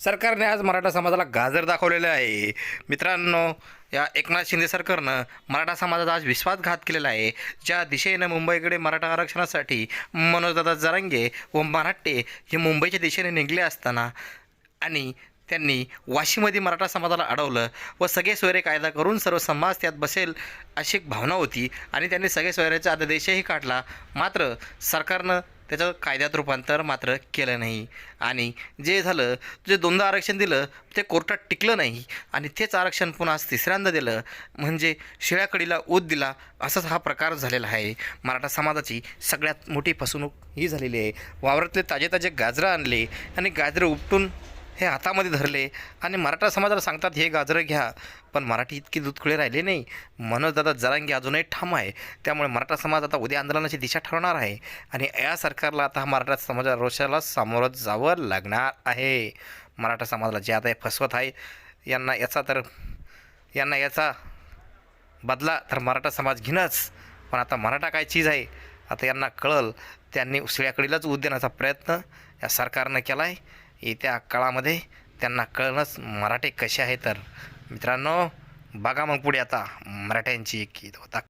सरकारने आज मराठा समाजाला गाजर दाखवलेलं आहे. मित्रांनो या एकनाथ शिंदे सरकारनं मराठा समाजाचा आज विश्वासघात केलेला आहे. ज्या दिशेनं मुंबईकडे मराठा आरक्षणासाठी मनोजदादा जरांगे व मराठे हे मुंबईच्या दिशेने निघले असताना आणि त्यांनी वाशीमध्ये मराठा समाजाला अडवलं व सगळे सोयरे कायदा करून सर्व समाज त्यात बसेल अशी एक भावना होती आणि त्यांनी सगळे सोयऱ्याचा अध्यादेशही काढला. मात्र सरकारनं त्याचं कायद्यात रूपांतर मात्र केलं नाही. आणि जे झालं जे दोनदा आरक्षण दिलं ते कोर्टात टिकलं नाही. आणि तेच आरक्षण पुन्हा आज तिसऱ्यांदा दिलं म्हणजे शिळ्याकडीला ऊत दिला असाच हा प्रकार झालेला आहे. मराठा समाजाची सगळ्यात मोठी फसवणूक ही झालेली आहे. वावरातले ताजे ताजे गाजरं आणले आणि गाजरं उपटून हे हातामध्ये धरले. आणि मराठा समाजाला सांगतात हे गाजरं घ्या. पण मराठी इतकी दुधखुळे राहिले नाही. मनोज दादा जरांगी अजूनही ठाम आहे. त्यामुळे मराठा समाज आता उद्या आंदोलनाची दिशा ठरवणार आहे. आणि या सरकारला आता हा मराठा समाजा रोषाला सामोरं जावं लागणार आहे. मराठा समाजाला जे आता हे फसवत आहे यांना याचा तर यांना याचा बदला तर मराठा समाज घेणंच पण आता मराठा काय चीज आहे? आता यांना कळल त्यांनी उसळ्याकडीलाच उद्यानाचा देण्याचा प्रयत्न या सरकारनं केला आहे येत्या काळामध्ये त्यांना कळणंच मराठे कसे आहे तर मित्रांनो बघा मग पुढे आता मराठ्यांची एक होता.